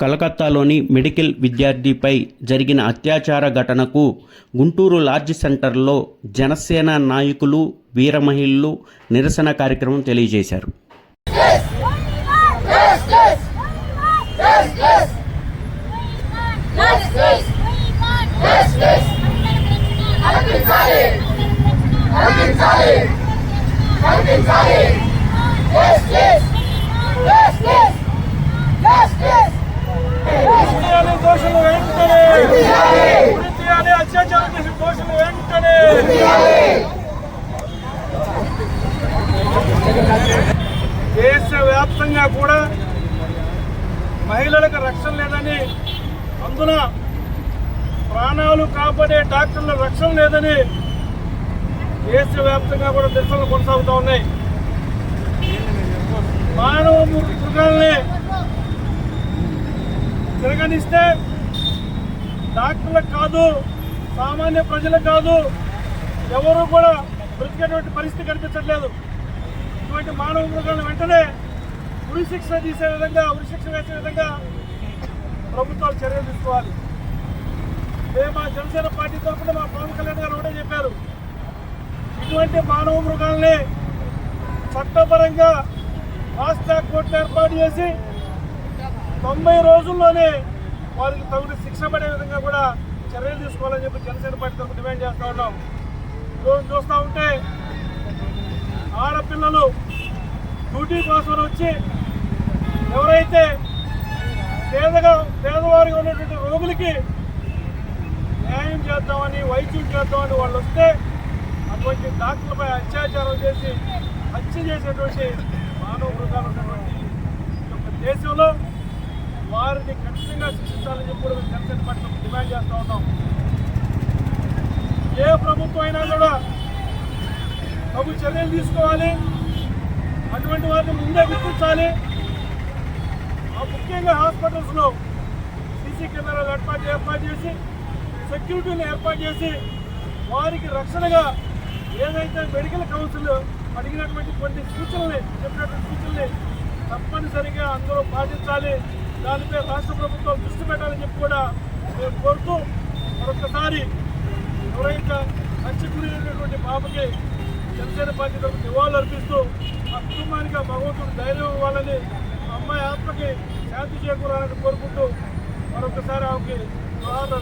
కలకత్తాలోని medical విద్యార్థిపై జరిగిన అత్యాచార ఘటనకు గుంటూరు లార్జ్ సెంటర్లో జనసేన నాయకులు వీరమహిళలు నిరసన కార్యక్రమం తెలియజేశారు చేయాలి వ్యాప్తంగా కూడా మహిళలకు రక్షణ లేదని అందున ప్రాణాలు కాపాడే డాక్టర్ల రక్షణ లేదని దేశవ్యాప్తంగా కూడా నిరసనలు కొనసాగుతూ ఉన్నాయి. మానవ మృగాల్ని తిరగనిస్తే డాక్టర్లకు కాదు సామాన్య ప్రజలకు కాదు ఎవరు కూడా బ్రతికేటువంటి పరిస్థితి కనిపించట్లేదు. ఇటువంటి మానవ మృగాలను వెంటనే ఉరిశిక్ష తీసే విధంగా ఉరిశిక్ష వేసే విధంగా ప్రభుత్వాలు చర్యలు తీసుకోవాలి. మేము మా జనసేన పార్టీ తరఫున మా పవన్ కళ్యాణ్ గారు ఒకటే చెప్పారు. ఇటువంటి మానవ మృగాల్ని చట్టపరంగా ఫాస్ట్ ట్రాక్ కోర్టు ఏర్పాటు చేసి తొంభై రోజుల్లోనే వారికి తగిన శిక్ష పడే విధంగా కూడా చర్యలు తీసుకోవాలని చెప్పి జనసేన పార్టీ తరఫున డిమాండ్ చేస్తూ ఉన్నాం. ఈరోజు చూస్తూ ఉంటే ఆడపిల్లలు డ్యూటీ కోసం వచ్చి ఎవరైతే పేదగా పేదవారిగా ఉన్నటువంటి రోగులకి న్యాయం చేద్దామని వైద్యం చేద్దామని వాళ్ళు వస్తే అటువంటి డాక్టర్లపై అత్యాచారం చేసి హత్య చేసేటువంటి మానవ మృగాలు ఉన్నటువంటి యొక్క దేశంలో వారిని ఖచ్చితంగా శిక్షించాలని చెప్పి మేము జనసేన పట్ల డిమాండ్ చేస్తూ ఉన్నాం. ఏ ప్రభుత్వం అయినా కూడా తగు చర్యలు తీసుకోవాలి. అటువంటి వారిని ముందే గుర్తించాలి. ముఖ్యంగా హాస్పిటల్స్లో సీసీ కెమెరాలు ఏర్పాటు ఏర్పాటు చేసి సెక్యూరిటీని ఏర్పాటు చేసి వారికి రక్షణగా ఏదైతే మెడికల్ కౌన్సిల్ అడిగినటువంటి కొన్ని సూచనల్ని చెప్పినటువంటి సూచనల్ని తప్పనిసరిగా అందరూ పాటించాలి. దానిపై రాష్ట్ర ప్రభుత్వం దృష్టి పెట్టాలని చెప్పి కూడా మేము కోరుతూ మరొకసారి ఎవరైతే హత్య గురైనటువంటి పాపకి జనసేన పార్టీ నివాళులు అర్పిస్తూ ఆ కుటుంబానికి ఆ భగవంతుడు ధైర్యం ఇవ్వాలని అమ్మాయి ఆత్మకి శాంతి చేకూరాలని కోరుకుంటూ మరొకసారి ఆమెకి జోహార్లు